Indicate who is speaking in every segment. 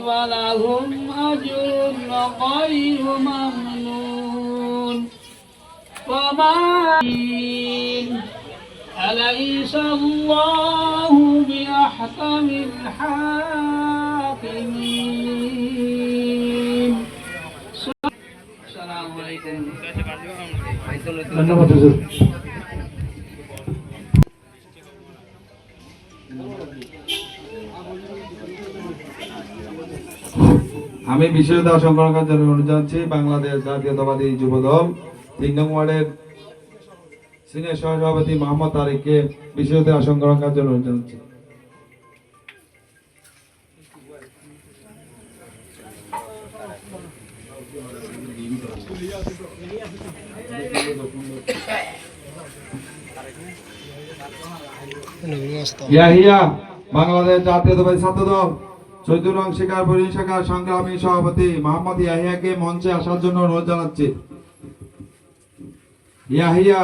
Speaker 1: فلهم أجر غير ممنون. وما أليس الله بأحكم الحاكمين؟ السلام عليكم.
Speaker 2: আমি বিশ্ববিদ্যালয় সংগ্রহ জন্য অনুরোধ জানাচ্ছি বাংলাদেশ জাতীয়তাবাদী যুব দল তিন নং ওয়ার্ডের সিনিয়র সহসভাপতি মোহাম্মদ তারিককে আসন গ্রহণ জন্য অনুরোধ জানাচ্ছি। বাংলাদেশ জাতীয়তাবাদী ছাত্র দল চৈত্র শিকার পরিণ শাখার সংগ্রামী সভাপতি মোহাম্মদ ইয়াহিয়াকে মঞ্চে আসার জন্য অনুরোধ জানাচ্ছি। ইয়াহিয়া।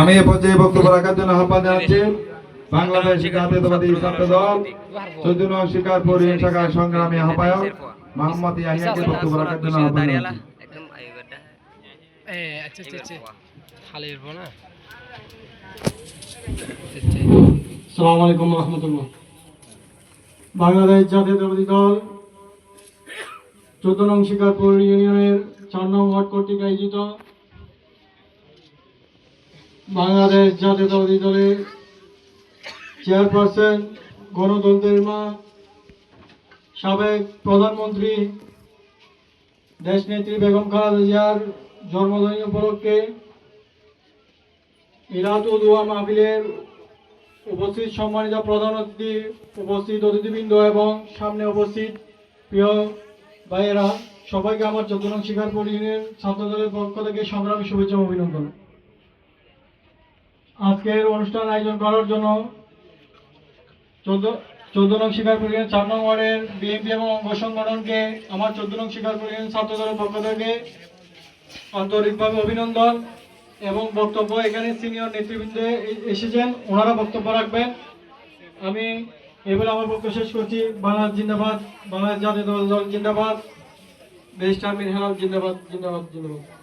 Speaker 2: আমি এ পর্যায়ে বক্তব্য রাখার জন্য আহ্বান জানাচ্ছি। বাংলাদেশ জাতীয়তাবাদী ছাত্র দল চৈত্র শিকার পরিণ শাখার সংগ্রামী আহ্বায়ক মোহাম্মদ ইয়াহিয়াকে বক্তব্য রাখার জন্য আহ্বান জানাচ্ছি।
Speaker 3: আচ্ছা আচ্ছা আচ্ছা খালি এরবো না
Speaker 2: সালাম আলাইকুম রহমতুল্লাহ বাংলাদেশ জাতীয়তাবাদী দল চোদ্দ নং শিকারপুর ইউনিয়নের চার নং ওয়ার্ড কর্তৃক আয়োজিত বাংলাদেশ জাতীয়তাবাদী দলের চেয়ারপারসন গণতন্ত্রের মা সাবেক প্রধানমন্ত্রী দেশনেত্রী বেগম খালেদা জিয়ার জন্মদিন উপলক্ষে মিলাদুল ওয়া মাহফিলের উপস্থিত সম্মানিত প্রধান অতিথি, উপস্থিত অতিথিবৃন্দ এবং সামনে উপস্থিত প্রিয় ভাইয়েরা, সবাইকে আমার চোদ্দনং শিকার পরিণের ছাত্রদলের পক্ষ থেকে সংগ্রামী শুভেচ্ছা অভিনন্দন। আজকের অনুষ্ঠান আয়োজন করার জন্য চোদ্দ চোদ্দ নং শিকার পরিণের চার নং ওয়ার্ডের বিএনপি এবং অঙ্গ সংগঠনকে আমার চোদ্দ নং শিকার পরিণের ছাত্রদলের পক্ষ থেকে। আন্তরিকভাবে অভিনন্দন এবং বক্তব্য এখানে সিনিয়র নেতৃবৃন্দ এসেছেন। ওনারা বক্তব্য রাখবেন। আমি এবার আমার বক্তব্য শেষ করছি। বাংলাদেশ জিন্দাবাদ, বাংলাদেশ জাতীয় দল জিন্দাবাদ বেস্টার মিন জিন্দাবাদ জিন্দাবাদ জিন্দাবাদ।